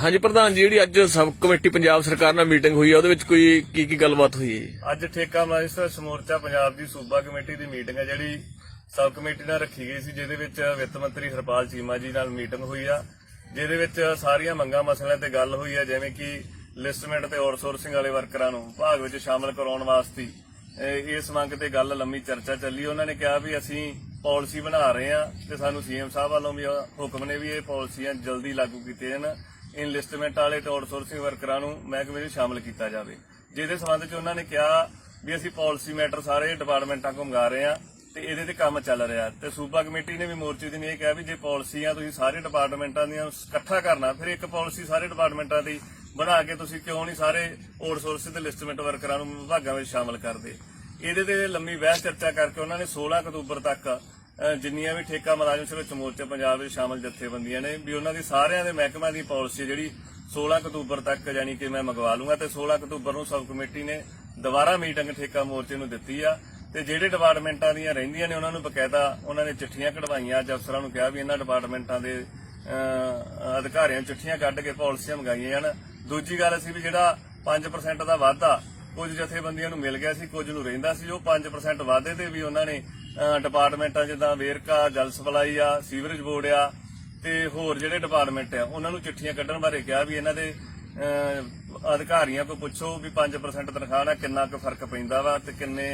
ਹਾਂਜੀ, ਪ੍ਰਧਾਨ ਜੀ, ਜਿਹੜੀ ਅੱਜ ਸਬ ਕਮੇਟੀ ਪੰਜਾਬ ਸਰਕਾਰ ਨਾਲ ਮੀਟਿੰਗ ਹੋਈ ਹੈ ਉਹਦੇ ਵਿੱਚ ਕੋਈ ਕੀ ਕੀ ਗੱਲਬਾਤ ਹੋਈ ਹੈ ਅੱਜ ਠੇਕਾ ਮਾਜਿਸਟਰ ਸਮੋਰਚਾ ਪੰਜਾਬ ਦੀ ਸੂਬਾ ਕਮੇਟੀ ਦੀ ਮੀਟਿੰਗ ਹੈ, ਜਿਹੜੀ ਸਬ ਕਮੇਟੀ ਨਾਲ ਰੱਖੀ ਗਈ ਸੀ, ਜਿਹਦੇ ਵਿੱਚ ਵਿੱਤ ਮੰਤਰੀ ਹਰਪਾਲ ਚੀਮਾ ਜੀ ਨਾਲ ਮੀਟਿੰਗ ਹੋਈ ਆ, ਜਿਹਦੇ ਵਿੱਚ ਸਾਰੀਆਂ ਮੰਗਾਂ ਮਸਲਿਆਂ ਤੇ ਗੱਲ ਹੋਈ ਆ, ਜਿਵੇਂ ਕਿ ਲਿਸਟਮੈਂਟ ਤੇ ਆਊਟਸੋਰਸਿੰਗ ਵਾਲੇ ਵਰਕਰਾਂ ਨੂੰ ਭਾਗ ਵਿੱਚ ਸ਼ਾਮਲ ਕਰਾਉਣ ਵਾਸਤੇ ਇਸ ਮੰਗ ਤੇ ਗੱਲ ਲੰਮੀ ਚਰਚਾ ਚੱਲੀ। ਉਹਨਾਂ ਨੇ ਕਿਹਾ ਵੀ ਅਸੀਂ ਪਾਲਿਸੀ ਬਣਾ ਰਹੇ ਆ ਤੇ ਸਾਨੂੰ ਸੀਐਮ ਸਾਹਿਬ ਵੱਲੋਂ ਵੀ ਹੁਕਮ ਨੇ ਵੀ ਇਹ ਪਾਲਿਸੀਆਂ ਜਲਦੀ ਲਾਗੂ ਕੀਤੀਆਂ ਜਾਣ। ਇਨਲਿਸਟਮੈਂਟ ਵਾਲੇ ਤੇ ਆਊਟਸੋਰਸਿੰਗ ਵਰਕਰਾਂ ਨੂੰ ਮਹਿਕਮੇ ਵਿੱਚ ਸ਼ਾਮਲ ਕੀਤਾ ਜਾਵੇ। ਜਿਹਦੇ ਸਬੰਧ ਚ ਉਹਨਾਂ ਨੇ ਕਿਹਾ ਵੀ ਅਸੀਂ ਪਾਲਿਸੀ ਮੈਟਰ ਸਾਰੇ ਡਿਪਾਰਟਮੈਂਟਾਂ ਕੋਲ ਮੰਗਾ ਰਹੇ ਹਾਂ ਤੇ ਇਹਦੇ ਤੇ ਕੰਮ ਚੱਲ ਰਿਹਾ ਤੇ ਸੂਬਾ ਕਮੇਟੀ ਨੇ ਵੀ ਮੋਰਚੇ ਦੀ ਨੇ ਇਹ ਕਿਹਾ ਵੀ ਜੇ ਪਾਲਿਸੀਆਂ ਤੁਸੀਂ ਸਾਰੇ ਡਿਪਾਰਟਮੈਂਟਾਂ ਦੀਆਂ ਇਕੱਠਾ ਕਰਨਾ, ਫਿਰ ਇੱਕ ਪਾਲਿਸੀ ਸਾਰੇ ਡਿਪਾਰਟਮੈਂਟਾਂ ਦੀ ਬਣਾ ਕੇ ਤੁਸੀਂ ਕਿਉਂ ਨਹੀਂ ਸਾਰੇ ਆਊਟਸੋਰਸਿੰਗ ਤੇ ਲਿਸਟਮੈਂਟ ਵਰਕਰਾਂ ਨੂੰ ਵਿਭਾਗਾਂ ਵਿੱਚ ਸ਼ਾਮਲ ਕਰਦੇ? ਇਹਦੇ ਤੇ ਲੰਮੀ ਬਹਿਸ ਚਰਚਾ ਕਰਕੇ ਉਹਨਾਂ ਨੇ 16 ਅਕਤੂਬਰ ਤੱਕ ਜਿੰਨੀਆਂ ਵੀ ਠੇਕਾ ਮੁਲਾਜ਼ਮ ਸਰਵਿਸ ਮੋਰਚੇ ਪੰਜਾਬ ਵਿੱਚ ਸ਼ਾਮਲ ਜਥੇਬੰਦੀਆਂ ਨੇ ਵੀ ਉਹਨਾਂ ਦੀ ਸਾਰਿਆਂ ਦੇ ਮਹਿਕਮਿਆਂ ਦੀ ਪਾਲਿਸੀ ਜਿਹੜੀ 16 ਅਕਤੂਬਰ ਤੱਕ ਯਾਨੀ ਕਿ ਮੈਂ ਮੰਗਵਾ ਲੂੰਗਾ ਤੇ 16 ਅਕਤੂਬਰ ਨੂੰ ਸਬ ਕਮੇਟੀ ਨੇ ਦੁਬਾਰਾ ਮੀਟਿੰਗ ਠੇਕਾ ਮੋਰਚੇ ਨੂੰ ਦਿੱਤੀ ਆ ਤੇ ਜਿਹੜੇ ਡਿਪਾਰਟਮੈਂਟਾਂ ਦੀਆਂ ਰਹਿੰਦੀਆਂ ਨੇ ਉਹਨਾਂ ਨੂੰ ਬਕਾਇਦਾ ਉਹਨਾਂ ਨੇ ਚਿੱਠੀਆਂ ਕਢਵਾਈਆਂ ਅੱਜ ਅਫਸਰਾਂ ਨੂੰ ਕਿਹਾ ਵੀ ਇਹਨਾਂ ਡਿਪਾਰਟਮੈਂਟਾਂ ਦੇ ਅ, ਅਧਿਕਾਰੀਆਂ ਨੂੰ ਚਿੱਠੀਆਂ ਕੱਢ ਕੇ ਪਾਲਿਸੀਆਂ ਮੰਗਾਈਆਂ ਜਾਣ। ਦੂਜੀ ਗੱਲ ਸੀ ਵੀ ਜਿਹੜਾ 5% ਦਾ ਵਾਧਾ ਕੁਝ ਜਥੇਬੰਦੀਆਂ ਨੂੰ ਮਿਲ ਗਿਆ ਸੀ ਕੁਝ ਨੂੰ ਰਹਿੰਦਾ ਸੀ ਉਹ 5% ਵਾਧੇ ਤੇ ਵੀ ਉਹਨਾਂ ਨੇ ਡਿਪਾਰਟਮੈਂਟਾਂ ਜਿੱਦਾਂ ਵੇਰਕਾ, ਜਲ ਸਪਲਾਈ ਆ, ਸੀਵਰੇਜ ਬੋਰਡ ਆ ਤੇ ਹੋਰ ਜਿਹੜੇ ਡਿਪਾਰਟਮੈਂਟ ਆ, ਉਹਨਾਂ ਨੂੰ ਚਿੱਠੀਆਂ ਕੱਢਣ ਬਾਰੇ ਕਿਹਾ ਵੀ ਇਹਨਾਂ ਦੇ ਅਧਿਕਾਰੀਆਂ ਕੋਲ ਪੁੱਛੋ ਵੀ 5% ਤਨਖਾਹ ਨਾਲ ਕਿੰਨਾ ਕੁ ਫ਼ਰਕ ਪੈਂਦਾ ਵਾ ਤੇ ਕਿੰਨੇ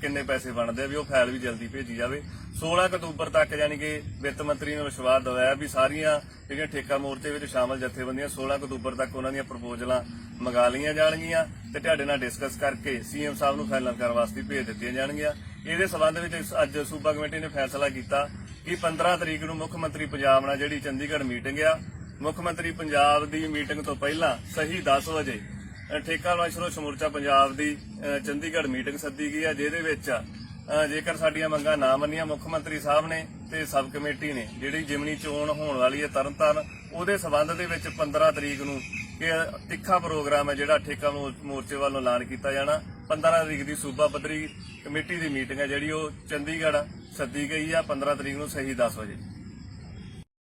ਕਿੰਨੇ ਪੈਸੇ ਬਣਦੇ ਆ ਵੀ ਉਹ ਫਾਈਲ ਵੀ ਜਲਦੀ ਭੇਜੀ ਜਾਵੇ। 16 ਅਕਤੂਬਰ ਤੱਕ ਯਾਨੀ ਕਿ ਵਿੱਤ ਮੰਤਰੀ ਨੇ ਵਿਸ਼ਵਾਸ ਦਿਵਾਇਆ ਵੀ ਸਾਰੀਆਂ ਜਿਹੜੀਆਂ ਠੇਕਾ ਮੋਰਚੇ ਵਿੱਚ ਸ਼ਾਮਲ ਜਥੇਬੰਦੀਆਂ 16 ਅਕਤੂਬਰ ਤੱਕ ਉਹਨਾਂ ਦੀਆਂ ਪ੍ਰਪੋਜ਼ਲਾਂ ਮੰਗਾ ਲਈਆਂ ਜਾਣਗੀਆਂ ਤੇ ਤੁਹਾਡੇ ਨਾਲ ਡਿਸਕਸ ਕਰਕੇ ਸੀਐਮ ਸਾਹਿਬ ਨੂੰ ਫਾਈਨਲ ਕਰਨ ਵਾਸਤੇ ਭੇਜ ਦਿੱਤੀਆਂ ਜਾਣਗੀਆਂ। ਇਹਦੇ ਸਬੰਧ ਵਿੱਚ ਅੱਜ ਸੂਬਾ ਕਮੇਟੀ ਨੇ ਫੈਸਲਾ ਕੀਤਾ ਕਿ 15 ਤਰੀਕ ਨੂੰ ਮੁੱਖ ਮੰਤਰੀ ਪੰਜਾਬ ਨਾਲ ਜਿਹੜੀ ਚੰਡੀਗੜ੍ਹ ਮੀਟਿੰਗ ਆ ਮੁੱਖ ਮੰਤਰੀ ਪੰਜਾਬ ਦੀ ਮੀਟਿੰਗ ਤੋਂ ਪਹਿਲਾਂ ਸਹੀ 10 ਵਜੇ ਅ, ਠੇਕਾ ਮਾਸ਼ਰੋ ਮੋਰਚਾ ਪੰਜਾਬ ਦੀ ਅ, ਚੰਡੀਗੜ੍ਹ ਮੀਟਿੰਗ ਸੱਦੀ ਗਈ ਆ ਜਿਹਦੇ ਵਿੱਚ ਜੇਕਰ ਸਾਡੀਆਂ ਮੰਗਾਂ ਨਾ ਮੰਨੀਆਂ ਮੁੱਖ ਮੰਤਰੀ ਸਾਹਿਬ ਨੇ ਤੇ ਸਬ ਕਮੇਟੀ ਨੇ ਜਿਹੜੀ ਜਿਮਨੀ ਚੋਣ ਹੋਣ ਵਾਲੀ ਹੈ ਤਰਨਤਾਰਨ ਉਹਦੇ ਸਬੰਧ ਦੇ ਵਿੱਚ 15 ਤਰੀਕ ਨੂੰ ਕਿ ਤਿੱਖਾ ਪ੍ਰੋਗਰਾਮ ਹੈ ਜਿਹੜਾ ਠੇਕਾ ਮੋਰਚੇ ਵੱਲੋਂ ਐਲਾਨ ਕੀਤਾ ਜਾਣਾ। 15 ਤਰੀਕ ਦੀ ਸੂਬਾ ਪੱਧਰੀ ਕਮੇਟੀ ਦੀ ਮੀਟਿੰਗ ਹੈ ਜਿਹੜੀ ਉਹ ਚੰਡੀਗੜ੍ਹ ਸੱਦੀ ਗਈ ਆ 15 ਤਰੀਕ ਨੂੰ ਸਹੀ 10 ਵਜੇ।